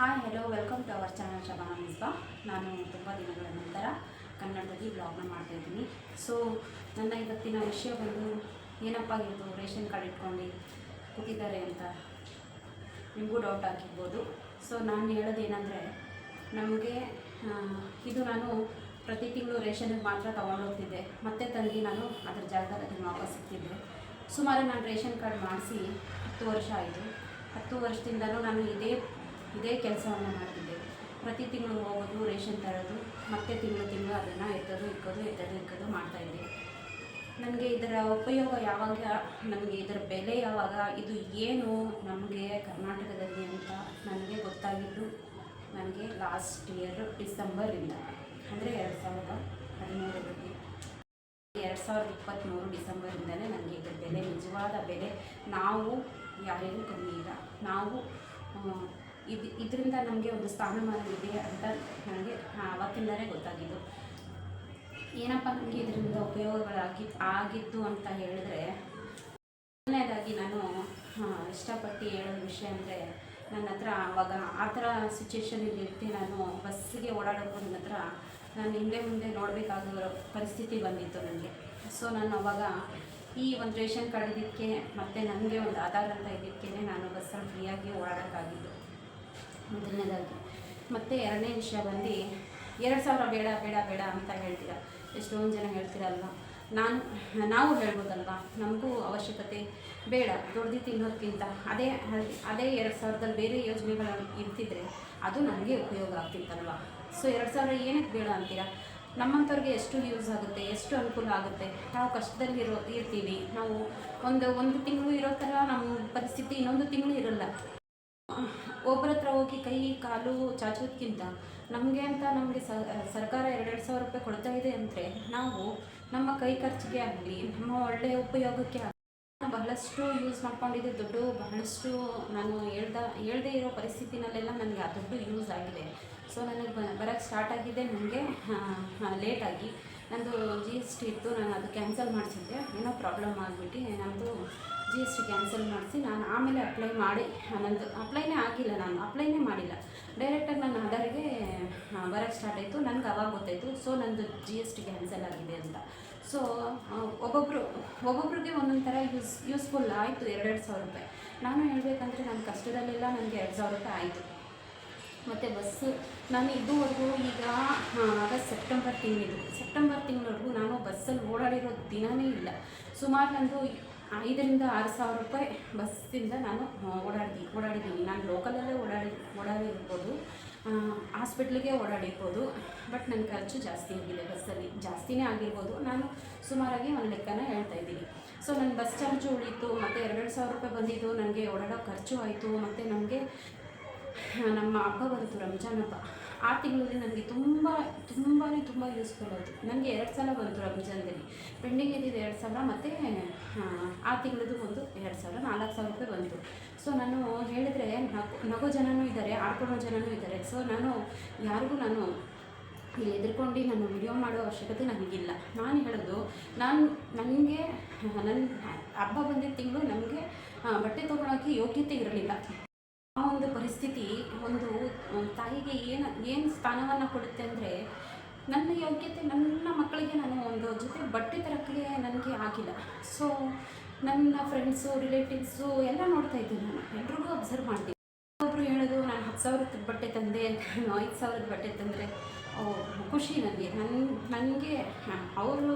Hi hello welcome to our channel Shabana Misba ನಾನು ತುಂಬ ದಿನಗಳ ನಂತರ ಕನ್ನಡದಲ್ಲಿ ಬ್ಲಾಗ್ನ ಮಾಡ್ತಾಯಿದ್ದೀನಿ ಸೊ ನನ್ನ ಇವತ್ತಿನ ವಿಷಯ ಬಂದು ಏನಪ್ಪ ಇದು ರೇಷನ್ ಕಾರ್ಡ್ ಇಟ್ಕೊಂಡು ಕೂತಿದ್ದಾರೆ ಅಂತ ನಿಮಗೂ ಡೌಟ್ ಆಗಿರ್ಬೋದು. ಸೊ ನಾನು ಹೇಳೋದೇನೆಂದರೆ, ನಮಗೆ ಇದು ನಾನು ಪ್ರತಿ ತಿಂಗಳು ರೇಷನ್ಗೆ ಮಾತ್ರ ತೊಗೊಂಡೋಗ್ತಿದ್ದೆ ಮತ್ತೆ ತಂದು ನಾನು ಅದರ ಜಾಗದಲ್ಲಿ ಅದನ್ನು ವಾಪಸ್ ಸಿಗ್ತಿದ್ದೆ ಸುಮಾರು ನಾನು ರೇಷನ್ ಕಾರ್ಡ್ ಮಾಡಿಸಿ ಹತ್ತು ವರ್ಷ ಆಯಿತು. ಹತ್ತು ವರ್ಷದಿಂದಲೂ ನಾನು ಇದೇ ಇದೇ ಕೆಲಸವನ್ನು ಮಾಡ್ತಿದ್ದೆ. ಪ್ರತಿ ತಿಂಗಳು ಹೋಗೋದು, ರೇಷನ್ ತರೋದು, ಮತ್ತೆ ತಿಂಗಳು ತಿಂಗಳು ಅದನ್ನು ಎತ್ತೋದು, ಇಕ್ಕೋದು ಎತ್ತೋದು, ಇಕ್ಕೋದು ಮಾಡ್ತಾಯಿದ್ದೆ ನನಗೆ ಇದರ ಉಪಯೋಗ ಯಾವಾಗ ನಮಗೆ ಇದರ ಬೆಲೆ ಯಾವಾಗ, ಇದು ಏನು ನಮಗೆ ಕರ್ನಾಟಕದಲ್ಲಿ ಅಂತ ನನಗೆ ಗೊತ್ತಾಗಿದ್ದು ನನಗೆ ಲಾಸ್ಟ್ ಇಯರ್ ಡಿಸೆಂಬರಿಂದ, ಅಂದರೆ ಎರಡು ಸಾವಿರದ ಹದಿಮೂರರಲ್ಲಿ ಎರಡು ಸಾವಿರದ ಇಪ್ಪತ್ತ್ಮೂರು ಡಿಸೆಂಬರಿಂದಲೇ ನನಗೆ ಇದರ ಬೆಲೆ, ನಿಜವಾದ ಬೆಲೆ ನಾವು ಯಾರಿಗೂ ಕಮ್ಮಿ ಇಲ್ಲ. ನಾವು ಇದು ಇದರಿಂದ ನಮಗೆ ಒಂದು ಸ್ಥಾನಮಾನ ಇದೆ ಅಂತ ನನಗೆ ಆವತ್ತಿಂದಲೇ ಗೊತ್ತಾಗಿದ್ದು. ಏನಪ್ಪ ನನಗೆ ಇದರಿಂದ ಉಪಯೋಗಗಳಾಗಿ ಆಗಿತ್ತು ಅಂತ ಹೇಳಿದ್ರೆ, ಮೊದಲನೇದಾಗಿ ನಾನು ಇಷ್ಟಪಟ್ಟು ಹೇಳೋ ವಿಷಯ ಅಂದರೆ, ನನ್ನ ಹತ್ರ ಅವಾಗ ಆ ಥರ ಸಿಚುವೇಶನಲ್ಲಿ ಇರ್ತಿ ನಾನು ಬಸ್ಸಿಗೆ ಓಡಾಡೋಕ್ಕೂ ನನ್ನ ಹತ್ರ ನಾನು ಹಿಂದೆ ಮುಂದೆ ನೋಡಬೇಕಾಗಿರೋ ಪರಿಸ್ಥಿತಿ ಬಂದಿತ್ತು ನನಗೆ. ಸೊ ನಾನು ಅವಾಗ ಈ ಒಂದು ರೇಷನ್ ಕಾರ್ಡ್ ಇದಕ್ಕೆ ಮತ್ತು ನನಗೆ ಒಂದು ಆಧಾರ್ ಅಂತ ಇದಕ್ಕೇ ನಾನು ಬಸ್ಸಲ್ಲಿ ಫ್ರೀಯಾಗಿ ಓಡಾಡೋಕ್ಕಾಗಿದ್ದು. ಮೊದಲನೇದಾಗಿ. ಮತ್ತು ಎರಡನೇ ವಿಷಯ ಬಂದು, ಎರಡು ಸಾವಿರ ಬೇಡ ಬೇಡ ಬೇಡ ಅಂತ ಹೇಳ್ತೀರ? ಎಷ್ಟೊಂದು ಜನ ಹೇಳ್ತೀರಲ್ವ? ನಾನು, ನಾವು ಹೇಳ್ಬೋದಲ್ವ? ನಮಗೂ ಅವಶ್ಯಕತೆ ಬೇಡ, ದೊಡ್ಡದು ತಿನ್ನೋದಕ್ಕಿಂತ ಅದೇ ಅದೇ ಎರಡು ಸಾವಿರದಲ್ಲಿ ಬೇರೆ ಯೋಜನೆಗಳು ಇರ್ತಿದ್ರೆ ಅದು ನನಗೆ ಉಪಯೋಗ ಆಗ್ತಿತ್ತಲ್ವ? ಸೊ, ಎರಡು ಸಾವಿರ ಏನಕ್ಕೆ ಬೇಡ ಅಂತೀರಾ? ನಮ್ಮಂಥವ್ರಿಗೆ ಎಷ್ಟು ಯೂಸ್ ಆಗುತ್ತೆ, ಎಷ್ಟು ಅನುಕೂಲ ಆಗುತ್ತೆ? ನಾವು ಕಷ್ಟದಲ್ಲಿರೋ ಇರ್ತೀವಿ. ನಾವು ಒಂದು ಒಂದು ತಿಂಗಳು ಇರೋ ಥರ ನಮ್ಮ ಪರಿಸ್ಥಿತಿ ಇನ್ನೊಂದು ತಿಂಗಳು ಇರಲ್ಲ. ಒಬ್ಬರ ಹತ್ರ ಹೋಗಿ ಕೈ, ಕಾಲು ಚಾಚೋದ್ಕಿಂತ ನಮಗೆ ಅಂತ ನಮಗೆ ಸರ್ಕಾರ ಎರಡೆರಡು ಸಾವಿರ ರೂಪಾಯಿ ಕೊಡ್ತಾ ಇದೆ ಅಂದರೆ ನಾವು ನಮ್ಮ ಕೈ ಖರ್ಚಿಗೆ ಆಗಲಿ, ನಮ್ಮ ಒಳ್ಳೆಯ ಉಪಯೋಗಕ್ಕೆ ಆಗಲಿ ಬಹಳಷ್ಟು ಯೂಸ್ ಮಾಡ್ಕೊಂಡಿದ್ದೆ ದುಡ್ಡು, ಬಹಳಷ್ಟು ನಾನು ಹೇಳ್ದ, ಹೇಳದೇ ಇರೋ ಪರಿಸ್ಥಿತಿನಲ್ಲೆಲ್ಲ ನನಗೆ ಆ ದುಡ್ಡು ಯೂಸ್ ಆಗಿದೆ. ಸೊ ನನಗೆ ಬರೋಕ್ಕೆ ಸ್ಟಾರ್ಟ್ ಆಗಿದೆ. ನನಗೆ ಲೇಟಾಗಿ ನಂದು ಜಿ ಎಸ್ ಟಿ ಇತ್ತು, ನಾನು ಅದು ಕ್ಯಾನ್ಸಲ್ ಮಾಡಿಸಿದ್ದೆ. ಏನೋ ಪ್ರಾಬ್ಲಮ್ ಆಗಿಬಿಟ್ಟು ನಮ್ಮದು ಜಿ ಎಸ್ ಟಿ ಕ್ಯಾನ್ಸಲ್ ಮಾಡಿಸಿ ನಾನು ಆಮೇಲೆ ಅಪ್ಲೈ ಮಾಡಿ ನನ್ನದು ಅಪ್ಲೈನೇ ಆಗಿಲ್ಲ ನಾನು ಅಪ್ಲೈನೇ ಮಾಡಿಲ್ಲ. ಡೈರೆಕ್ಟಾಗಿ ನನ್ನ ಆಧಾರಿಗೆ ಬರೋಕ್ಕೆ ಸ್ಟಾರ್ಟ್ ಆಯಿತು. ನನಗೆ ಅವಾಗ ಗೊತ್ತಾಯಿತು ಸೊ ನಂದು ಜಿ ಎಸ್ ಟಿ ಕ್ಯಾನ್ಸಲ್ ಆಗಿದೆ ಅಂತ. ಸೊ ಒಬ್ಬೊಬ್ಬರು ಒಬ್ಬೊಬ್ರಿಗೆ ಒಂದೊಂದು ಥರ ಯೂಸ್ ಯೂಸ್ಫುಲ್ ಆಯಿತು ಎರಡೆರಡು ಸಾವಿರ ರೂಪಾಯಿ. ನಾನು ಹೇಳಬೇಕಂದ್ರೆ ನನ್ನ ಕಷ್ಟದಲ್ಲೆಲ್ಲ ನನಗೆ ಎರಡು ಸಾವಿರ ರೂಪಾಯಿ ಆಯಿತು. ಮತ್ತು ಬಸ್ಸು ನಾನು ಇದುವರೆಗೂ ಈಗ ಆಗಸ್ಟ್ ಸೆಪ್ಟೆಂಬರ್ ತಿಂಗಳಿದು ಸೆಪ್ಟೆಂಬರ್ ತಿಂಗಳವರೆಗೂ ನಾನು ಬಸ್ಸಲ್ಲಿ ಓಡಾಡಿರೋ ದಿನವೇ ಇಲ್ಲ. ಸುಮಾರು ನಂದು ಐದರಿಂದ ಆರು ಸಾವಿರ ರೂಪಾಯಿ ಬಸ್ಸಿಂದ ನಾನು ಓಡಾಡಿ ಓಡಾಡಿದ್ದೀನಿ. ನಾನು ಲೋಕಲಲ್ಲೇ ಓಡಾಡಿ, ಓಡಾಡಿರ್ಬೋದು ಹಾಸ್ಪಿಟ್ಲಿಗೆ ಓಡಾಡಿರ್ಬೋದು ಬಟ್ ನನ್ನ ಖರ್ಚು ಜಾಸ್ತಿ ಆಗಿದೆ ಬಸ್ಸಲ್ಲಿ ಜಾಸ್ತಿನೇ ಆಗಿರ್ಬೋದು. ನಾನು ಸುಮಾರಾಗಿ ಒಂದು ಲೆಕ್ಕನ ಹೇಳ್ತಾ ಇದ್ದೀನಿ. ಸೊ ನನ್ನ ಬಸ್ ಚಾರ್ಜು ಉಳಿತು, ಮತ್ತು ಎರಡು ಸಾವಿರ ರೂಪಾಯಿ ಬಂದಿದ್ದು, ನನಗೆ ಓಡಾಡೋ ಖರ್ಚು ಆಯಿತು, ಮತ್ತು ನನಗೆ ನಮ್ಮ ಹಬ್ಬ ಬಂತು ರಂಜಾನ್ ಹಬ್ಬ ಆ ತಿಂಗಳಲ್ಲಿ ನನಗೆ ತುಂಬ ತುಂಬಾ ತುಂಬ ಯೂಸ್ಫುಲ್ ಆಯಿತು. ನನಗೆ ಎರಡು ಸಲ ಬಂತು ರಂಜಾನ್ದಲ್ಲಿ. ಪೆಂಡಿಂಗ್ ಇದ್ದಿದ್ದು ಎರಡು ಸಾವಿರ ಮತ್ತು ಆ ತಿಂಗಳದ್ದು ಒಂದು ಎರಡು ಸಾವಿರ ನಾಲ್ಕು ಸಾವಿರ ರೂಪಾಯಿ ಬಂತು. ಸೊ ನಾನು ಹೇಳಿದರೆ ನಗು, ನಗೋ ಜನನೂ ಇದ್ದಾರೆ, ಆಡ್ಕೊಳ್ಳೋ ಜನನೂ ಇದ್ದಾರೆ. ಸೊ ನಾನು ಯಾರಿಗೂ ನಾನು ಎದುರ್ಕೊಂಡು ನಾನು ವಿಡಿಯೋ ಮಾಡೋ ಅವಶ್ಯಕತೆ ನನಗಿಲ್ಲ ನಾನು ಹೇಳೋದು, ನಾನು, ನನಗೆ ನನ್ನ ಹಬ್ಬ ಬಂದಿದ್ದ ತಿಂಗಳು ನನಗೆ ಬಟ್ಟೆ ತೊಗೊಳೋಕ್ಕೆ ಯೋಗ್ಯತೆ ಇರಲಿಲ್ಲ. ಆ ಒಂದು ಪರಿಸ್ಥಿತಿ ಒಂದು ತಾಯಿಗೆ ಏನು ಏನು ಸ್ಥಾನವನ್ನು ಕೊಡುತ್ತೆ ಅಂದರೆ, ನನ್ನ ಯೋಗ್ಯತೆ ನನ್ನ ಮಕ್ಕಳಿಗೆ ನಾನು ಒಂದು ಜೊತೆ ಬಟ್ಟೆ ತರೋಕ್ಕೆ ನನಗೆ ಆಗಿಲ್ಲ. ಸೊ ನನ್ನ ಫ್ರೆಂಡ್ಸು ರಿಲೇಟಿವ್ಸು ಎಲ್ಲ ನೋಡ್ತಾ ಇದ್ದೀನಿ ನಾನು. ಎಲ್ರಿಗೂ ಅಬ್ಸರ್ವ್ ಮಾಡ್ತೀನಿ. ಒಬ್ಬರು ಹೇಳೋದು, ನಾನು ಹತ್ತು ಸಾವಿರದ ಬಟ್ಟೆ ತಂದೆ ನಾನು ಐದು ಸಾವಿರದ ಬಟ್ಟೆ ತಂದರೆ ಖುಷಿ ನನಗೆ. ನನ್ನ ನನಗೆ ಅವರು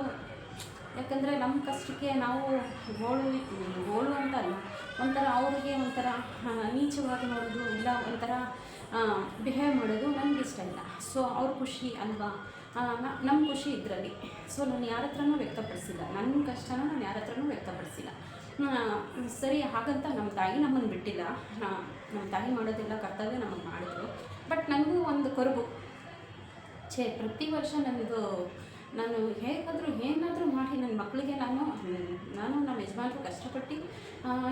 ಯಾಕಂದರೆ ನಮ್ಮ ಕಷ್ಟಕ್ಕೆ ನಾವು ಗೋಳು ಗೋಳು ಅಂತ ಅಲ್ಲ ಒಂಥರ ಅವರಿಗೆ ಒಂಥರ ನೀಚವಾಗಿ ನೋಡೋದು ಇಲ್ಲ ಒಂಥರ ಬಿಹೇವ್ ಮಾಡೋದು ನನಗೆ ಇಷ್ಟ ಇಲ್ಲ. ಸೊ ಅವ್ರ ಖುಷಿ ಅಲ್ವಾ? ನಮ್ಮ ಖುಷಿ ಇದರಲ್ಲಿ. ಸೊ ನಾನು ಯಾರ ಹತ್ರನೂ ವ್ಯಕ್ತಪಡಿಸಿಲ್ಲ. ನನ್ನ ಕಷ್ಟನ ನಾನು ಯಾರ ಹತ್ರನೂ ವ್ಯಕ್ತಪಡಿಸಿಲ್ಲ. ಸರಿ, ಹಾಗಂತ ನಮ್ಮ ತಾಯಿ ನಮ್ಮನ್ನು ಬಿಟ್ಟಿಲ್ಲ. ನಮ್ಮ ತಾಯಿ ಮಾಡೋದೆಲ್ಲ ಕರ್ತವ್ಯ ನಮಗೆ ಮಾಡಿದ್ರು. ಬಟ್ ನನಗೂ ಒಂದು ಕೊರಗು. ಛೇ, ಪ್ರತಿ ವರ್ಷ ನನದು ನಾನು ಹೇಗಾದರೂ, ಏನಾದರೂ ಮಾಡಿ ನನ್ನ ಮಕ್ಕಳಿಗೆ ನಾನು ನಾನು ನಮ್ಮ ಯಜಮಾನ್ರು ಕಷ್ಟಪಟ್ಟು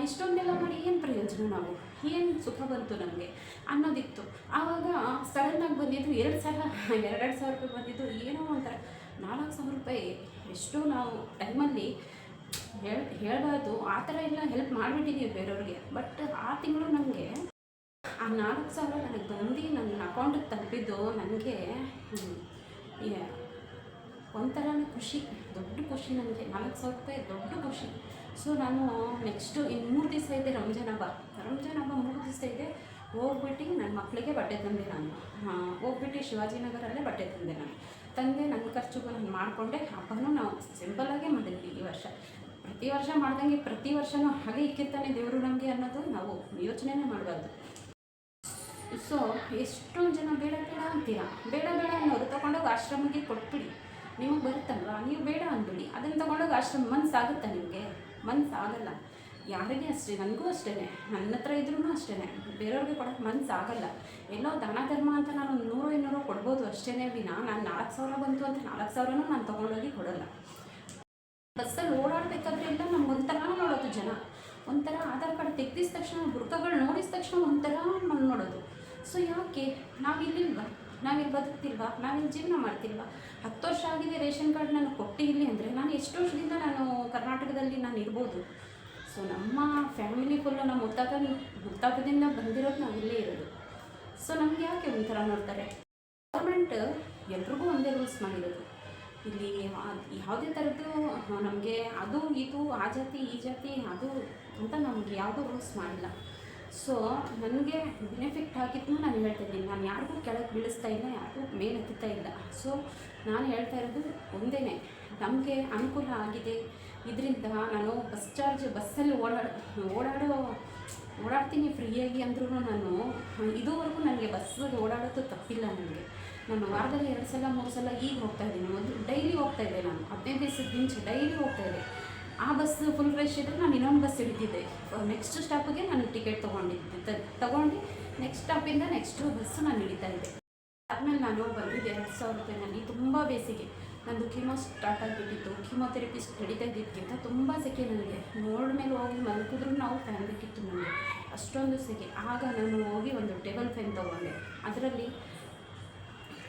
ಇಷ್ಟೊಂದೆಲ್ಲ ಮಾಡಿ ಏನು ಪ್ರಯೋಜನ ನಾವು? ಏನು ಸುಖ ಬಂತು ನಮಗೆ? ಅನ್ನೋದಿತ್ತು. ಆವಾಗ ಸಡನ್ನಾಗಿ ಬಂದಿದ್ದು ಎರಡು ಸಲ, ಎರಡೆರಡು ಸಾವಿರ ರೂಪಾಯಿ ಬಂದಿದ್ದು ಏನೋ ಒಂಥರ. ನಾಲ್ಕು ಸಾವಿರ ರೂಪಾಯಿ, ಎಷ್ಟೋ ನಾವು ಟೈಮಲ್ಲಿ ಹೇಳಿ ಹೇಳಬಾರ್ದು. ಆ ಥರ ಎಲ್ಲ ಹೆಲ್ಪ್ ಮಾಡಿಬಿಟ್ಟಿದ್ದೀವಿ ಬೇರೆಯವ್ರಿಗೆ. ಬಟ್ ಆ ತಿಂಗಳು ನಮಗೆ ಆ ನಾಲ್ಕು ಸಾವಿರ ನನಗೆ ಬಂದು ನನ್ನ ಅಕೌಂಟಿಗೆ ತಲುಪಿದ್ದು ನನಗೆ ಒಂಥರನೇ ಖುಷಿ, ದೊಡ್ಡ ಖುಷಿ ನನಗೆ ನಾಲ್ಕು ಸಾವಿರ ರೂಪಾಯಿ ದೊಡ್ಡ ಖುಷಿ. ಸೊ ನಾನು ನೆಕ್ಸ್ಟು ಇನ್ನು ಮೂರು ದಿವಸ ಇದೆ ರಂಜಾನ್ ಹಬ್ಬ. ರಂಜಾನ್ ಹಬ್ಬ ಮೂರು ದಿವಸ ಇದೆ. ಹೋಗ್ಬಿಟ್ಟು ನನ್ನ ಮಕ್ಕಳಿಗೆ ಬಟ್ಟೆ ತಂದೆ ನಾನು. ಹೋಗ್ಬಿಟ್ಟು ಶಿವಾಜಿನಗರಲ್ಲೇ ಬಟ್ಟೆ ತಂದೆ ನಾನು. ತಂದೆ ನನ್ನ ಖರ್ಚಿಗೂ ನಾನು ಮಾಡಿಕೊಂಡೆ. ಹಬ್ಬನೂ ನಾವು ಸಿಂಪಲ್ಲಾಗೇ ಮಾಡಿದ್ವಿ ಈ ವರ್ಷ. ಪ್ರತಿ ವರ್ಷ ಮಾಡ್ದಂಗೆ ಪ್ರತಿ ವರ್ಷನೂ ಹಾಗೆ ಇಕ್ಕಿರ್ತಾನೆ ದೇವರು ನಮಗೆ ಅನ್ನೋದು ನಾವು ಯೋಚನೆನೇ ಮಾಡಬಾರ್ದು. ಸೊ ಎಷ್ಟೊಂದು ಜನ ಬೇಡ ಬೇಡ ಅಂತೀರಾ? ಬೇಡ ಬೇಡ ಅನ್ನೋರು ತೊಗೊಂಡೋಗಿ ಆಶ್ರಮಕ್ಕೆ ಕೊಟ್ಬಿಡಿ. ನಿಮಗೆ ಬರುತ್ತಲ್ವಾ? ನೀವು ಬೇಡ ಅಂದ್ಬಿಡಿ. ಅದನ್ನು ತೊಗೊಂಡೋಗಿ ಆಶ್ರಮ ಮನಸ್ಸಾಗುತ್ತಾ ನಿಮಗೆ? ಮನಸ್ಸಾಗಲ್ಲ ಯಾರಿಗೆ ಅಷ್ಟೇ? ನನಗೂ ಅಷ್ಟೇ ನನ್ನ ಹತ್ರ ಇದ್ರೂ ಅಷ್ಟೇ ಬೇರೆಯವ್ರಿಗೆ ಕೊಡೋಕ್ಕೆ ಮನಸ್ಸಾಗಲ್ಲ ಎಲ್ಲೋ ದಾನ, ಧರ್ಮ ಅಂತ ನಾನು ನೂರು ಇನ್ನೂರು ಕೊಡ್ಬೋದು ಅಷ್ಟೇ ವಿನ. ನಾನು ನಾಲ್ಕು ಸಾವಿರ ಬಂತು ಅಂತ ನಾಲ್ಕು ಸಾವಿರನೂ ನಾನು ತೊಗೊಂಡೋಗಿ ಕೊಡೋಲ್ಲ. ಬಸ್ಸಲ್ಲಿ ಓಡಾಡಬೇಕಾದ್ರೆ ಎಲ್ಲ ಒಂಥರ ನೋಡೋದು ಜನ. ಒಂಥರ ಆಧಾರ್ ಕಾರ್ಡ್ ತೆಗ್ದಿದ ತಕ್ಷಣ ಬುರ್ಕಗಳು ನೋಡಿದ ತಕ್ಷಣ ಒಂಥರ ನೋಡೋದು. ಸೊ ಯಾಕೆ? ನಾವಿಲ್ಲಿಲ್ವಾ ನಾವಿಲ್ಲಿ ಬದುಕ್ತಿಲ್ವಾ? ನಾವಿಲ್ಲಿ ಜೀವನ ಮಾಡ್ತಿಲ್ವಾ? ಹತ್ತು ವರ್ಷ ಆಗಿದೆ ರೇಷನ್ ಕಾರ್ಡ್ ನಾನು ಕೊಟ್ಟಿಲ್ಲ ಅಂದರೆ ನಾನು ಎಷ್ಟು ವರ್ಷದಿಂದ ನಾನು ಕರ್ನಾಟಕದಲ್ಲಿ ನಾನು ಇರ್ಬೋದು? ಸೊ ನಮ್ಮ ಫ್ಯಾಮಿಲಿ ಫುಲ್ಲು ನಮ್ಮ ಮುತ್ತಾತ ಮುತ್ತಾತದಿಂದ ಬಂದಿರೋದು ನಾವು ಇಲ್ಲೇ ಇರೋದು. ಸೊ ನಮ್ಗೆ ಯಾಕೆ ಒಂಥರ ನೋಡ್ತಾರೆ? ಗೌರ್ಮೆಂಟ್ ಎಲ್ರಿಗೂ ಒಂದೇ ರೂಲ್ಸ್ ಮಾಡಿರೋದು. ಇಲ್ಲಿ ಯಾವುದೇ ಥರದ್ದು, ನಮಗೆ ಅದು, ಇದು, ಆ ಜಾತಿ, ಈ ಜಾತಿ, ಅದು ಅಂತ ನಮಗೆ ಯಾವುದೂ ರೂಲ್ಸ್ ಮಾಡಿಲ್ಲ. ಸೊ ನನಗೆ ಬೆನಿಫಿಟ್ ಆಗಿದ್ದು ನಾನು ಹೇಳ್ತಾ ಇದ್ದೀನಿ. ನಾನು ಯಾರಿಗೂ ಕೆಳಗೆ ಬೀಳಿಸ್ತಾ ಇಲ್ಲ, ಯಾರಿಗೂ ಮೇಲೆ ಎತ್ತುತ್ತಾ ಇಲ್ಲ. ಸೊ ನಾನು ಹೇಳ್ತಾ ಇರೋದು ಒಂದೇ ನಮಗೆ ಅನುಕೂಲ ಆಗಿದೆ. ಇದರಿಂದ ನಾನು ಬಸ್ ಚಾರ್ಜ್ ಬಸ್ಸಲ್ಲಿ ಓಡಾಡ ಓಡಾಡೋ, ಓಡಾಡ್ತೀನಿ ಫ್ರೀಯಾಗಿ ಅಂದ್ರೂ ನಾನು, ಇದುವರೆಗೂ ನನಗೆ ಬಸ್ಸಲ್ಲಿ ಓಡಾಡೋದು ತಪ್ಪಿಲ್ಲ ನನಗೆ. ನಾನು ವಾರದಲ್ಲಿ ಎರಡು ಸಲ, ಮೂರು ಸಲ ಈಗ ಹೋಗ್ತಾ ಇದ್ದೀನಿ. ಒಂದು ಡೈಲಿ ಹೋಗ್ತಾ ಇದ್ದೆ ನಾನು. ಹದಿನೈದು ದಿವಸದ ಮುಂಚೆ ಡೈಲಿ ಹೋಗ್ತಾ ಇದ್ದೆ. ಆ ಬಸ್ ಫುಲ್ ರಶ್ ಇದ್ದರೆ ನಾನು ಇನ್ನೊಂದು ಬಸ್ ಹಿಡಿದಿದ್ದೆ. ನೆಕ್ಸ್ಟ್ ಸ್ಟಾಪಿಗೆ ನಾನು ಟಿಕೆಟ್ ತೊಗೊಂಡಿದ್ದೆ. ತಗೊಂಡು ನೆಕ್ಸ್ಟ್ ಸ್ಟಾಪಿಂದ ನೆಕ್ಸ್ಟು ಬಸ್ಸು ನಾನು ಹಿಡಿತಾ ಇದ್ದೆ. ಆದಮೇಲೆ ನಾನು ಬಂದಿದ್ದೆ ಎರಡು ಸಾವಿರ ರೂಪಾಯಿನಲ್ಲಿ. ತುಂಬ ಬೇಸಿಗೆ. ನಂದು ಕೀಮೋ ಸ್ಟಾರ್ಟ್ ಆಗಿಬಿಟ್ಟಿತ್ತು. ಕೀಮೋಥೆರಪಿ ನಡೀತಾ ಇದ್ದಿದ್ದಕ್ಕಿಂತ ತುಂಬ ಸೆಕೆ ನನಗೆ. ನೋಡ್ ಮೇಲೆ ಹೋಗಿ ಮಲ್ಕಿದ್ರೂ ನಾವು ಫ್ಯಾನ್ ಬೇಕಿತ್ತು ನನಗೆ. ಅಷ್ಟೊಂದು ಸೆಕೆ. ಆಗ ನಾನು ಹೋಗಿ ಒಂದು ಟೇಬಲ್ ಫ್ಯಾನ್ ತೊಗೊಂಡೆ. ಅದರಲ್ಲಿ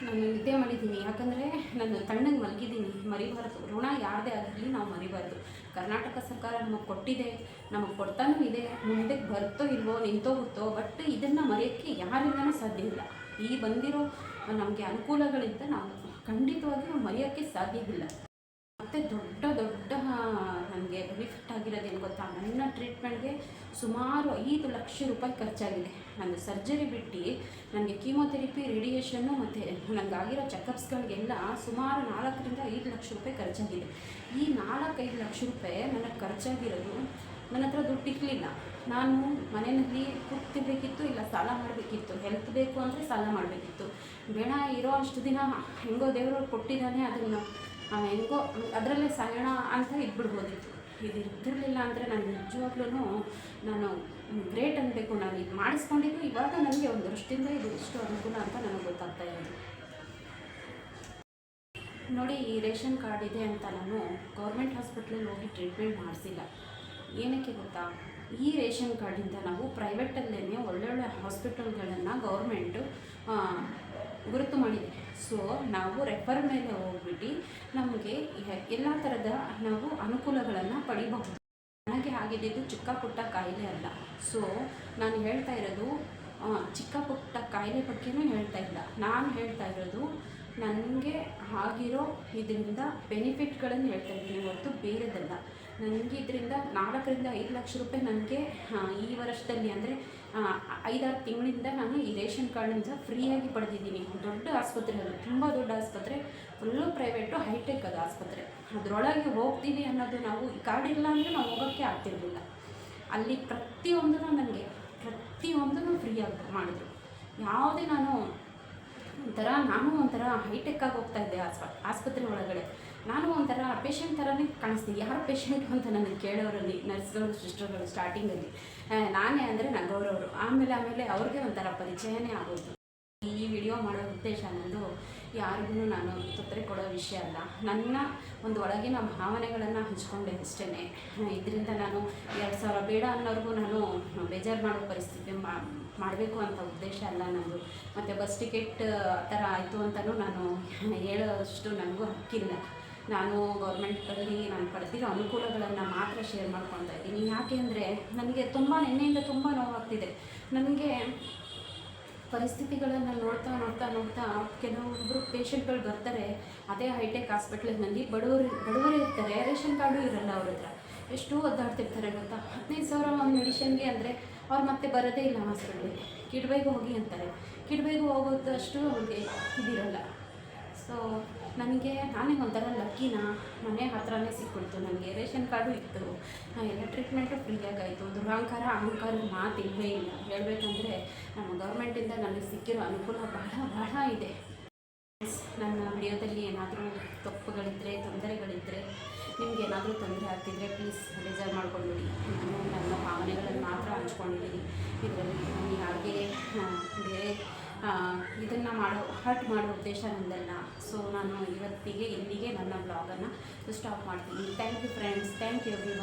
ನಾನು ನಿದ್ದೆ ಮಾಡಿದ್ದೀನಿ. ಯಾಕಂದರೆ ನಾನು ತಣ್ಣಗೆ ಮಲಗಿದ್ದೀನಿ. ಮರಿಬಾರ್ದು. ಋಣ ಯಾರದೇ ಆಗಲಿ ನಾವು ಮರಿಬಾರ್ದು. ಕರ್ನಾಟಕ ಸರ್ಕಾರ ನಮಗೆ ಕೊಟ್ಟಿದೆ. ನಮಗೆ ಕೊಡ್ತಾನೂ ಇದೆ. ಮುಂದಕ್ಕೆ ಬರ್ತೋ ಇಲ್ವೋ ನಿಂತೋಗುತ್ತೋ ಬಟ್ ಇದನ್ನು ಮರೆಯೋಕ್ಕೆ ಯಾರಿಂದನೂ ಸಾಧ್ಯ ಇಲ್ಲ. ಈ ಬಂದಿರೋ ನಮಗೆ ಅನುಕೂಲಗಳಿಂದ ನಾವು ಖಂಡಿತವಾಗಿ ಮರೆಯೋಕ್ಕೆ ಸಾಧ್ಯವಿಲ್ಲ. ಮತ್ತು ದೊಡ್ಡ ದೊಡ್ಡ ನನಗೆ ಬೆನಿಫಿಟ್ ಆಗಿರೋದೇನು ಗೊತ್ತಾ? ನನ್ನ ಟ್ರೀಟ್ಮೆಂಟ್ಗೆ ಸುಮಾರು ಐದು ಲಕ್ಷ ರೂಪಾಯಿ ಖರ್ಚಾಗಿದೆ. ನನ್ನ ಸರ್ಜರಿ ಬಿಟ್ಟು ನನಗೆ ಕೀಮೋಥೆರಪಿ ರೇಡಿಯೇಷನ್ನು ಮತ್ತು ನನಗಾಗಿರೋ ಚೆಕಪ್ಸ್ಗಳಿಗೆಲ್ಲ ಸುಮಾರು ನಾಲ್ಕರಿಂದ ಐದು ಲಕ್ಷ ರೂಪಾಯಿ ಖರ್ಚಾಗಿದೆ. ಈ ನಾಲ್ಕೈದು ಲಕ್ಷ ರೂಪಾಯಿ ನನಗೆ ಖರ್ಚಾಗಿರೋದು ನನ್ನ ಹತ್ರ ದುಡ್ಡು ಇರಲಿಲ್ಲ. ನಾನು ಮನೆಯಲ್ಲಿ ಕೂತಿರ್ಬೇಕಿತ್ತು ಇಲ್ಲ ಸಾಲ ಮಾಡಬೇಕಿತ್ತು. ಹೆಲ್ತ್ ಬೇಕು ಅಂದರೆ ಸಾಲ ಮಾಡಬೇಕಿತ್ತು. ಬೇಡ ಇರೋ ಅಷ್ಟು ದಿನ ಹೆಂಗೋ ದೇವರು ಕೊಟ್ಟಿದ್ದಾನೆ, ಅದನ್ನು ಹೆಂಗೋ ಅದರಲ್ಲೇ ಸಾಯೋಣ ಅಂತ ಇದ್ಬಿಡ್ಬೋದಿತ್ತು ಇದು ಇದ್ದಿರಲಿಲ್ಲ ಅಂದರೆ ನಾನು ನಿಜವಾಗ್ಲೂ ನಾನು ಗ್ರೇಟ್ ಅನ್ನಬೇಕು ನಾನು ಇದು ಮಾಡಿಸ್ಕೊಂಡಿದ್ದು ಇವಾಗ ನನಗೆ ಒಂದು ದೃಷ್ಟಿಯಿಂದ ಇದು ಎಷ್ಟು ಅನುಕೂಲ ಅಂತ ನನಗೆ ಗೊತ್ತಾಗ್ತಾ ಇರೋದು. ನೋಡಿ, ಈ ರೇಷನ್ ಕಾರ್ಡ್ ಇದೆ ಅಂತ ನಾನು ಗೌರ್ಮೆಂಟ್ ಹಾಸ್ಪಿಟ್ಲಲ್ಲಿ ಹೋಗಿ ಟ್ರೀಟ್ಮೆಂಟ್ ಮಾಡಿಸಿಲ್ಲ. ಏನಕ್ಕೆ ಗೊತ್ತಾ? ಈ ರೇಷನ್ ಕಾರ್ಡಿಂದ ನಾವು ಪ್ರೈವೇಟಲ್ಲೇ ಒಳ್ಳೊಳ್ಳೆ ಹಾಸ್ಪಿಟಲ್ಗಳನ್ನು ಗೌರ್ಮೆಂಟು ಗುರುತು ಮಾಡಿದೆ. ಸೊ ನಾವು ರೆಫರ್ ಮೇಲೆ ಹೋಗ್ಬಿಟ್ಟು ನಮಗೆ ಎಲ್ಲ ಥರದ ನಾವು ಅನುಕೂಲಗಳನ್ನು ಪಡಿಬಹುದು. ನನಗೆ ಆಗಿದ್ದು ಚಿಕ್ಕ ಪುಟ್ಟ ಕಾಯಿಲೆ ಅಲ್ಲ. ಸೊ ನಾನು ಹೇಳ್ತಾ ಇರೋದು ಚಿಕ್ಕ ಪುಟ್ಟ ಕಾಯಿಲೆ ಬಗ್ಗೆನೂ ಹೇಳ್ತಾ ಇಲ್ಲ. ನಾನು ಹೇಳ್ತಾ ಇರೋದು ನನಗೆ ಆಗಿರೋ ಇದರಿಂದ ಬೆನಿಫಿಟ್ಗಳನ್ನು ಹೇಳ್ತಾ ಇದ್ದೀನಿ. ಹೊರತು ಬೇರೆದಲ್ಲ. ನನಗೆ ಇದರಿಂದ ನಾಲ್ಕರಿಂದ ಐದು ಲಕ್ಷ ರೂಪಾಯಿ ನನಗೆ ಈ ವರ್ಷದಲ್ಲಿ ಅಂದರೆ ಐದಾರು ತಿಂಗಳಿಂದ ನಾನು ಈ ರೇಷನ್ ಕಾರ್ಡಿಂದ ಫ್ರೀಯಾಗಿ ಪಡೆದಿದ್ದೀನಿ. ದೊಡ್ಡ ಆಸ್ಪತ್ರೆ ಅದು, ತುಂಬ ದೊಡ್ಡ ಆಸ್ಪತ್ರೆ. ಫುಲ್ಲು ಪ್ರೈವೇಟು, ಹೈಟೆಕ್ ಅದು ಆಸ್ಪತ್ರೆ. ಅದರೊಳಗೆ ಹೋಗ್ತೀವಿ ಅನ್ನೋದು ನಾವು, ಈ ಕಾರ್ಡ್ ಇಲ್ಲ ಅಂದರೆ ನಾವು ಹೋಗೋಕ್ಕೆ ಆಗ್ತಿರಲಿಲ್ಲ. ಅಲ್ಲಿ ಪ್ರತಿಯೊಂದೂ ನನಗೆ, ಪ್ರತಿಯೊಂದನ್ನು ಫ್ರೀಯಾಗಿ ಮಾಡಿದ್ರು. ಯಾವುದೇ ನಾನು ಒಂಥರ ನಾನು ಒಂಥರ ಹೈಟೆಕ್ ಆಗಿ ಹೋಗ್ತಾ ಇದ್ದೆ ಆಸ್ಪ, ಆಸ್ಪತ್ರೆ ಒಳಗಡೆ. ನಾನು ಒಂಥರ ಪೇಷಂಟ್ ಥರನೇ ಕಾಣಿಸ್ತೀನಿ. ಯಾರು ಪೇಷಂಟ್ ಅಂತ ನನಗೆ ಕೇಳೋರಲ್ಲಿ ನರ್ಸ್ಗಳು ಸಿಸ್ಟರ್ಗಳು ಸ್ಟಾರ್ಟಿಂಗಲ್ಲಿ ನಾನೇ ಅಂದರೆ ನಗೋರವರು ಆಮೇಲೆ ಆಮೇಲೆ ಅವ್ರಿಗೆ ಒಂಥರ ಪರಿಚಯನೇ ಆಗೋದು. ಈ ವಿಡಿಯೋ ಮಾಡೋ ಉದ್ದೇಶ ನಂದು. ಯಾರಿಗೂ ನಾನು ತೊಂದರೆ ಕೊಡೋ ವಿಷಯ ಅಲ್ಲ. ನನ್ನ ಒಂದು ಒಳಗಿನ ಭಾವನೆಗಳನ್ನು ಹಂಚ್ಕೊಂಡೆ ಅಷ್ಟೇ ಇದರಿಂದ ನಾನು ಎರಡು ಸಾವಿರ ಬೇಡ ಅನ್ನೋರ್ಗೂ ನಾನು ಬೇಜಾರು ಮಾಡೋ ಪರಿಸ್ಥಿತಿ ಮಾಡಬೇಕು ಅಂತ ಉದ್ದೇಶ ಅಲ್ಲ ನಂದು. ಮತ್ತು ಬಸ್ ಟಿಕೆಟ್ ಆ, ಥರ ಆಯಿತು ಅಂತಲೂ ನಾನು ಹೇಳೋಷ್ಟು ನನಗೂ ಹಕ್ಕಿಲ್ಲ. ನಾನು ಗೌರ್ಮೆಂಟಲ್ಲಿ ನಾನು ಪಡೆದಿರೋ ಅನುಕೂಲಗಳನ್ನು ಮಾತ್ರ ಶೇರ್ ಮಾಡ್ಕೊತಾ ಇದ್ದೀನಿ. ಯಾಕೆ ಅಂದರೆ ನನಗೆ ತುಂಬ ನಿನ್ನೆಯಿಂದ ತುಂಬ ನೋವಾಗ್ತಿದೆ. ನನಗೆ ಪರಿಸ್ಥಿತಿಗಳನ್ನು ನೋಡ್ತಾ ನೋಡ್ತಾ ನೋಡ್ತಾ ಕೆಲವೊಬ್ಬರು ಪೇಷಂಟ್ಗಳು ಬರ್ತಾರೆ. ಅದೇ ಹೈಟೆಕ್ ಹಾಸ್ಪಿಟ್ಲಿನಲ್ಲಿ ಬಡವರು, ಬಡವರೇ ಇರ್ತಾರೆ. ರೇಷನ್ ಕಾರ್ಡು ಇರಲ್ಲ ಅವ್ರ ಹತ್ರ. ಎಷ್ಟು ಒದ್ದಾಡ್ತಿರ್ತಾರೆ ಗೊತ್ತಾ? ಹದಿನೈದು ಸಾವಿರ ಒಂದು ಮೆಡಿಷನ್ಗೆ ಅಂದರೆ ಅವ್ರು ಮತ್ತೆ ಬರೋದೇ ಇಲ್ಲ ಹಾಸ್ಪಿಟ್ಲಿಗೆ. ಕಿಡ್ಬೈಗೆ ಹೋಗಿ ಅಂತಾರೆ. ಕಿಡ್ಬೈಗೆ ಹೋಗೋದಷ್ಟು ಅವ್ರಿಗೆ ಇದಿರಲ್ಲ. ಸೊ ನನಗೆ, ನಾನೇ ಒಂಥರ ಲಕ್ಕಿನ? ಮನೆ ಹತ್ರನೇ ಸಿಕ್ಬಿಡ್ತು. ನನಗೆ ರೇಷನ್ ಕಾರ್ಡು ಇತ್ತು. ಎಲ್ಲ ಟ್ರೀಟ್ಮೆಂಟು ಫ್ರೀಯಾಗಾಯಿತು. ದುರಹಂಕಾರ ಅಹಂಕಾರ ಮಾತು ಇಲ್ಲವೇ ಇಲ್ಲ. ಹೇಳಬೇಕಂದ್ರೆ ನಮ್ಮ ಗೌರ್ಮೆಂಟಿಂದ ನನಗೆ ಸಿಕ್ಕಿರೋ ಅನುಕೂಲ ಬಹಳ ಬಹಳ ಇದೆ. ನನ್ನ ವಿಡಿಯೋದಲ್ಲಿ ಏನಾದರೂ ತಪ್ಪುಗಳಿದ್ದರೆ ತೊಂದರೆಗಳಿದ್ದರೆ ನಿಮ್ಗೆ ಏನಾದರೂ ತೊಂದರೆ ಆಗ್ತಿದ್ರೆ ಪ್ಲೀಸ್ ಬೇಜಾರು ಮಾಡ್ಕೊಂಡ್ಬಿಡಿ. ನಾನು ನನ್ನ ಭಾವನೆಗಳನ್ನು ಮಾತ್ರ ಹಂಚ್ಕೊಂಡಿದ್ದೀನಿ. ಇದರಲ್ಲಿ ನಾನು ಯಾರಿಗೆ ಬೇರೆ ಇದನ್ನು ಮಾಡೋ ಹರ್ಟ್ ಮಾಡೋ ಉದ್ದೇಶ ನಂದಲ್ಲ. ಸೊ ನಾನು ಇವತ್ತಿಗೆ, ಇಲ್ಲಿಗೆ ನನ್ನ ಬ್ಲಾಗನ್ನು ಸ್ಟಾಪ್ ಮಾಡ್ತೀನಿ. Thank you friends thank you every